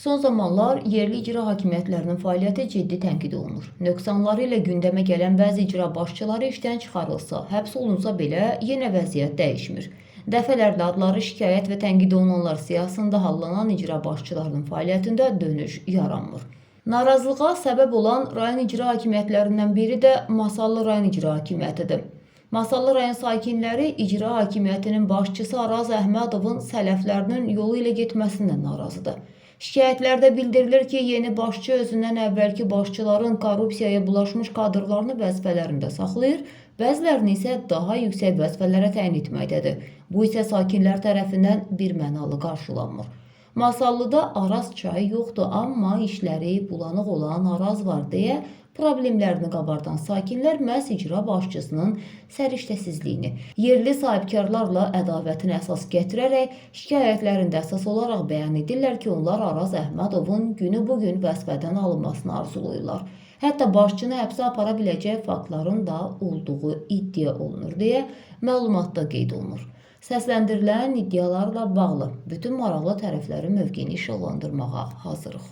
Son zamanlar yerli icra hakimiyyətlərinin fəaliyyəti ciddi tənqid olunur. Nöqsanları ilə gündəmə gələn bəzi icra başçıları işdən çıxarılsa, həbs olunsa belə yenə vəziyyət dəyişmir. Dəfələrlə adları şikayət və tənqid olunanlar siyahısında hallanan icra başçılarının fəaliyyətində dönüş yaranmır. Narazılığa səbəb olan rayon icra hakimiyyətlərindən biri də Masallı rayon icra hakimiyyətidir. Masallı rayon sakinləri icra hakimiyyətinin başçısı Araz Əhmədovun sələflərinin yolu ilə getməsindən narazıdır. Şikayətlərdə bildirilir ki, yeni başçı özündən əvvəlki başçıların korrupsiyaya bulaşmış kadrlarını vəzifələrində saxlayır, bəzilərini isə daha yüksək vəzifələrə təyin etməkdədir. Bu isə sakinlər tərəfindən birmənalı qarşılanmır. Masallıda Araz çayı yoxdur, amma işləri bulanıq olan Araz var deyə problemlərini qabardan sakinlər məhz icra başçısının səriştəsizliyini, yerli sahibkarlarla ədavətini əsas gətirərək şikayətlərində əsas olaraq bəyan edirlər ki, onlar Araz Əhmədovun günü bu gün vəzifədən alınmasını arzulayırlar. Hətta başçını həbsə apara biləcək faktların da olduğu iddia olunur deyə məlumatda qeyd olunur. Səsləndirilən iddialarla bağlı bütün maraqlı tərəflərin mövqeyini işıqlandırmağa hazırıq.